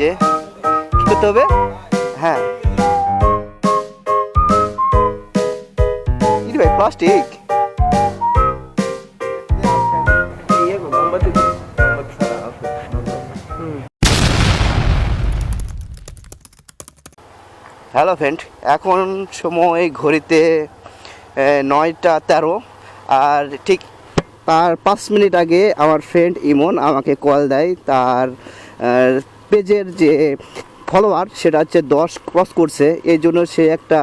যে, কি করতে হবে? হ্যাঁ। ভাই প্লাস্টিক হ্যালো ফ্রেন্ড এখন সময় ঘড়িতে নয়টা তেরো। আর ঠিক তার পাঁচ মিনিট আগে আমার ফ্রেন্ড ইমন আমাকে কল দেয়। তার পেজের যে ফলোয়ার সেটা হচ্ছে দশ ক্রস করছে। এই জন্য সে একটা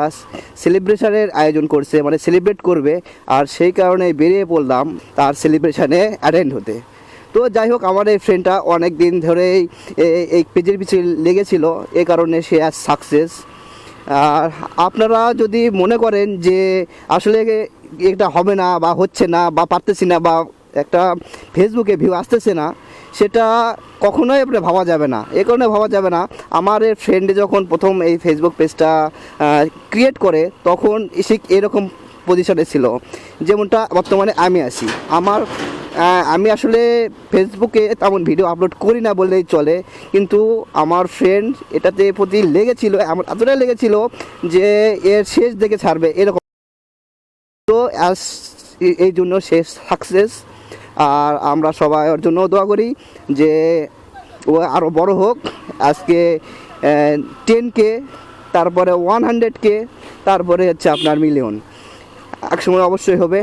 সেলিব্রেশনের আয়োজন করছে মানে সেলিব্রেট করবে। আর সেই কারণে বেরিয়ে পড়লাম তার সেলিব্রেশনে অ্যাটেন্ড হতে। তো যাই হোক, আমার এই ফ্রেন্ডটা অনেক দিন ধরেই এই পেজের পিছিয়ে লেগেছিল। এ কারণে সে আজ সাকসেস আর আপনারা যদি মনে করেন যে আসলে এটা হবে না বা হচ্ছে না বা পারতেছি না বা একটা ফেসবুকে ভিউ আসতেছে না সেটা কখনোই আপনি ভাবা যাবে না। এ কারণে ভাবা যাবে না। আমার ফ্রেন্ডে যখন প্রথম এই ফেসবুক পেজটা ক্রিয়েট করে, তখন ঠিক এরকম পজিশনে ছিল। যেমনটা বর্তমানে আমি আছি। আমার আমি আসলে ফেসবুকে তেমন ভিডিও আপলোড করি না বললেই চলে। কিন্তু আমার ফ্রেন্ড এটাতে প্রতি লেগেছিল আমার এতটাই লেগেছিল যে এর শেষ দেখে ছাড়বে, এরকম। তো এই জন্য সে সাকসেস আর আমরা সবাই ওর জন্য দোয়া করি যে ও আরও বড় হোক। আজকে টেন কে তারপরে ওয়ান হান্ড্রেড কে তারপরে হচ্ছে আপনার মিলিয়ন একসময় অবশ্যই হবে।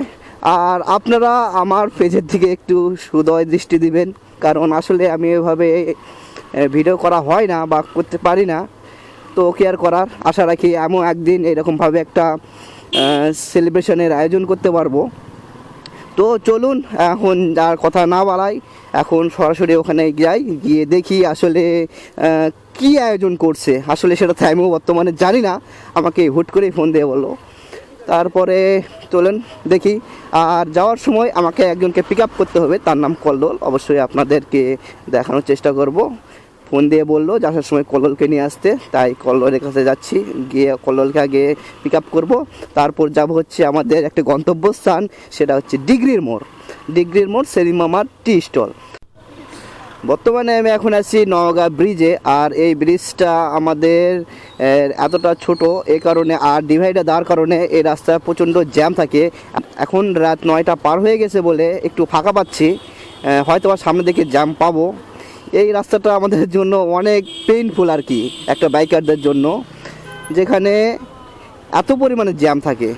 আর আপনারা আমার পেজের দিকে একটু সুদয় দৃষ্টি দিবেন, কারণ আসলে আমি এভাবে ভিডিও করা হয় না বা করতে পারি না। তো কেয়ার করার? আশা রাখি এমন একদিন এরকমভাবে একটা সেলিব্রেশনের আয়োজন করতে পারব। তো চলুন, এখন আর কথা না বাড়াই, এখন সরাসরি ওখানে যাই, গিয়ে দেখি আসলে কি আয়োজন করছে। আসলে সেটা তো আমিও বর্তমানে জানি না, আমাকে হুট করেই ফোন দিয়ে বলল। তারপরে চলেন দেখি, আর যাওয়ার সময় আমাকে একজনকে পিক আপ করতে হবে, তার নাম কল্লোল। অবশ্যই আপনাদেরকে দেখানোর চেষ্টা করব। ফোন দিয়ে বলল যে আসার সময় কল্লোলকে নিয়ে আসতে। তাই কল্লোলের কাছে যাচ্ছি। গিয়ে কল্লোলকে আগে পিক আপ করব। তারপর যাব হচ্ছে আমাদের একটা গন্তব্যস্থান, সেটা হচ্ছে ডিগ্রির মোড়। ডিগ্রির মোড় সেলিম মামার টি স্টল। বর্তমানে আমি এখন আছি নওগাঁ ব্রিজে, আর এই ব্রিজটা আমাদের এতটা ছোট এই কারণে, আর ডিভাইডার দেওয়ার কারণে এই রাস্তা প্রচণ্ড জ্যাম থাকে। এখন রাত নয়টা পার হয়ে গেছে বলে একটু ফাঁকা পাচ্ছি। হয়তো সামনে দিকে জ্যাম পাবো। এই রাস্তাটা আমাদের জন্য অনেক পেইনফুল আর কি, একটা বাইকারদের জন্য, যেখানে এত পরিমাণে জ্যাম থাকে।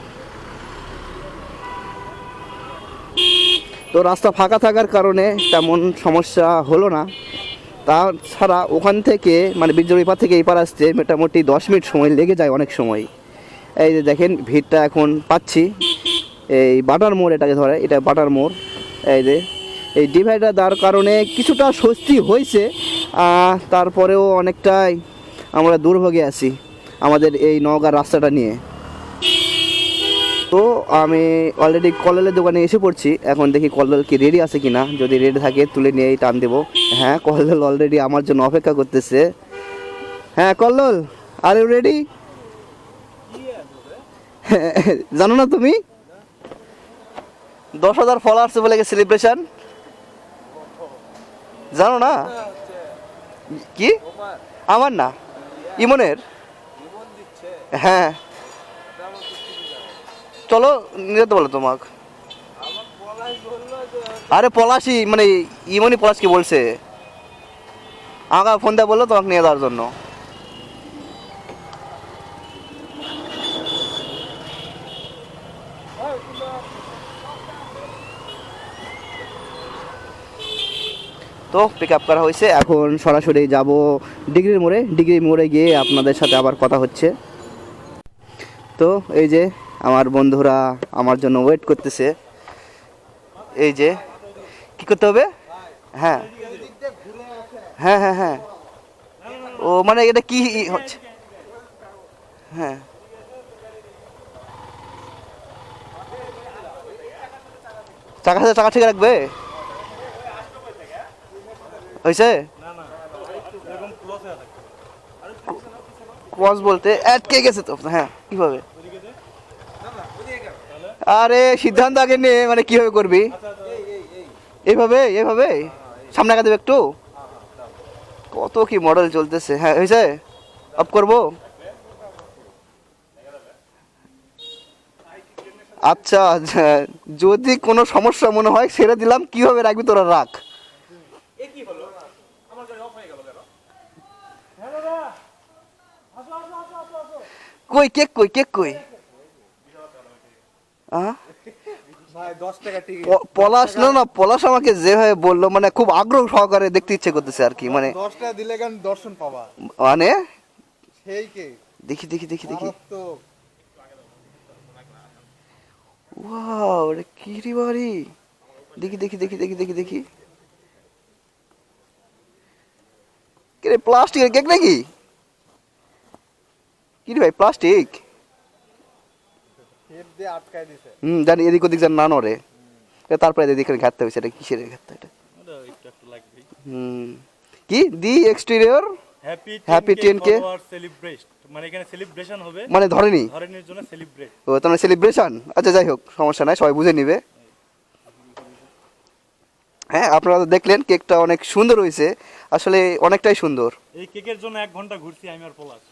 তো রাস্তা ফাঁকা থাকার কারণে তেমন সমস্যা হলো না। তাছাড়া ওখান থেকে মানে বীরজোর এপার থেকে এপার আসতে মোটামুটি দশ মিনিট সময় লেগে যায় অনেক সময়। এই যে দেখেন, ভিড়টা এখন পাচ্ছি। এই বাটার মোড় এটাকে ধরে, এটা বাটার মোড়। এই যে এই ডিভাইডার দেওয়ার কারণে কিছুটা স্বস্তি হয়েছে তারপরেও অনেকটাই আমরা দুর্ভোগে আছি আমাদের এই নওগাঁ রাস্তাটা নিয়ে। তো আমি অলরেডি কল্লোলের দোকানে এসে পড়ছি, এখন দেখি কল্লোল কি রেডি আছে কিনা। যদি রেডি থাকে তুলে নিয়েই টান দেবো। হ্যাঁ কল্লোল অলরেডি আমার জন্য অপেক্ষা করতেছে। হ্যাঁ কল্লোল আর ইউ রেডি জানো না তুমি? দশ হাজার ফলোয়ার্স বলে সেলিব্রেশন জানো না? কি? আমার না? ইমনের? হ্যাঁ। চলো নিয়ে যেতে বলো তোমাকে। আরে পলাশি মানে ইমনি পলাশকে বলছে। আমাকে ফোন দিয়ে বলল তোমাকে নিয়ে যাওয়ার জন্য। তো পিক আপ করা হয়েছে। এখন সরাসরি যাব ডিগ্রির মোড়ে। ডিগ্রি মোড়ে গিয়ে আপনাদের সাথে আবার কথা হচ্ছে। তো এই যে আমার বন্ধুরা আমার জন্য ওয়েট করতেছে। এই যে, কি করতে হবে? হ্যাঁ। হ্যাঁ হ্যাঁ হ্যাঁ। ও মানে এটা কি হচ্ছে? হ্যাঁ। টাকা টাকা ঠিক রাখবে? হয়েছে? ক্রস বলতে আটকে গেছে তো? হ্যাঁ কীভাবে? আরে সিদ্ধান্ত আগে নে মানে কীভাবে করবি? এইভাবে এইভাবে সামনে আগে দেবে একটু? কত কি মডেল চলতেছে? হ্যাঁ হয়েছে? অফ করব? আচ্ছা আচ্ছা, যদি কোনো সমস্যা মনে হয় ছেড়ে দিলাম। কীভাবে রাখবি তোরা? রাখ। কই কেক কই কেক কই? পলাশ না না পলাশ আমাকে যেভাবে বলল মানে খুব আগ্রহ সহকারে দেখতে ইচ্ছে করতেছে আর কি মানে দশ টাকা দিলে দর্শন পাবা? মানে? সেই কে? দেখি দেখি দেখি দেখি। ওয়াও এটা কি রে বাড়ি? দেখি দেখি দেখি দেখি দেখি দেখি। কি রে প্লাস্টিকের কেক নাকি? কি রে ভাই প্লাস্টিক হুম জানি এদিক ওদিক যেন না নড়ে। তারপরে এদিক ঘাটতে হয়েছে এটা কিসের ঘাটতে এটা? হুম কি? The exterior happy Happy 10k 10K celebrate মানে এখানে সেলিব্রেশন হবে। মানে ধরেনি? ধরনের জন্য সেলিব্রেট ও সেলিব্রেশন আচ্ছা যাই হোক সমস্যা নাই সবাই বুঝে নিবে। হ্যাঁ আপনারা তো দেখলেন কেকটা অনেক সুন্দর হয়েছে। আসলে অনেকটাই সুন্দর। এই কেকের জন্য এক ঘণ্টা ঘুরছি আমি আর পলাশ।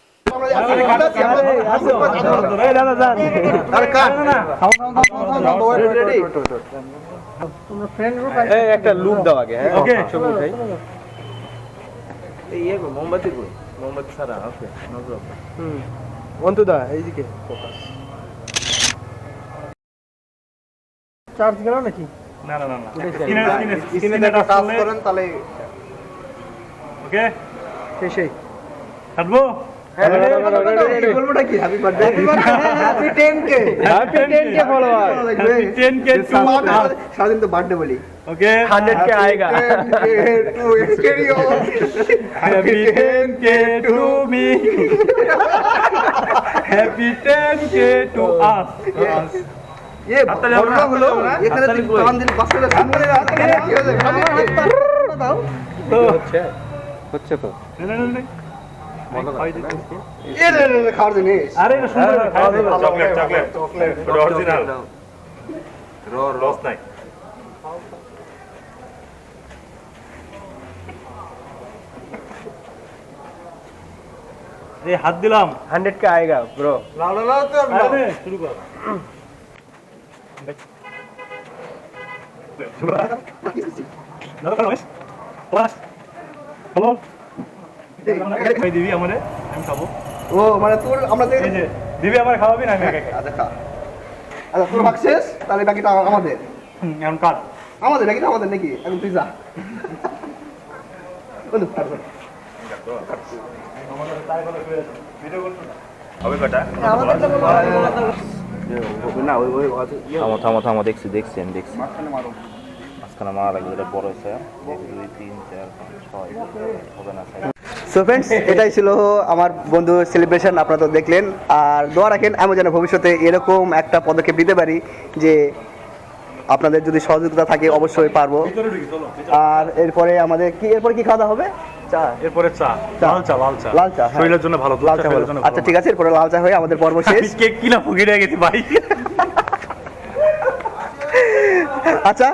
একটা লুক দাও আগে হ্যাঁ ওকে অন্তদা এইদিকে চার্জ গেল নাকি না না না না স্ক্রিনে স্ক্রিনে স্ক্রিনে কাজ করেন তাহলে ওকে সেই কাটবো বলবোটা কি happy birthday happy 10k happy 10k follower happy 10k to সারাদিন তো বার্থডে বলি ওকে 100k আएगा 10k to exterior happy 10k to me happy 10k to us এ ঘটনা হলো এখানে টান দিলে বাচ্চাটা সামনে কি হয়েছে দাও হচ্ছে তো না না না এ রে রে রে, খাওয়ার জিনিস আরে এটা সুন্দর খাওয়া দাওয়া chocolate chocolate chocolate original loss নাই এই হাত দিলাম 100k आएगा ब्रो লাউডা লাউ তো আরে শুরু কর ক্লাস হ্যালো দিবি আমারে আমি খাব ও মানে তোর আমরা দেখ এই যে দিবি আমার খাওয়াবি না আমি আচ্ছা খা আচ্ছা তোর ভাগ শেষ তাহলে বাকিটা আমাদের এখন কাট আমাদের বাকিটা আমাদের নাকি এখন তুই যা বন্ধু কাট কর। হবে বেটা না ওই ওই থামো থামো থামো দেখছি দেখছি আমি দেখছি মাঝখানে মারা লাগবে এটা বড় হয়েছে এক, দুই তিন চার পাঁচ ছয় হবে না সো ফ্রেন্ডস এটাই ছিল আমার বন্ধু সেলিব্রেশন আপনারা তো দেখলেন। আর দোয়া রাখেন আমি যেন ভবিষ্যতে এরকম একটা পদক্ষেপ নিতে পারি যে আপনাদের যদি সহযোগিতা থাকে অবশ্যই পারব। আর এরপরে আমাদের কি এরপরে কি খাওয়া হবে? চা। এরপরে চা চা। লাল চা লাল চা। লাল চা। শরীরের জন্য ভালো লাল চা চা শরীরের হলো। জন্য আচ্ছা ঠিক আছে এরপরে লাল চা হয়ে আমাদের পর্ব শেষ। কেক কিনা ফুকিয়ে গেছি ভাই। আচ্ছা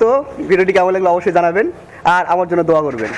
তো ভিডিওটি কেমন লাগল অবশ্যই জানাবেন আর আমার জন্য দোয়া করবেন।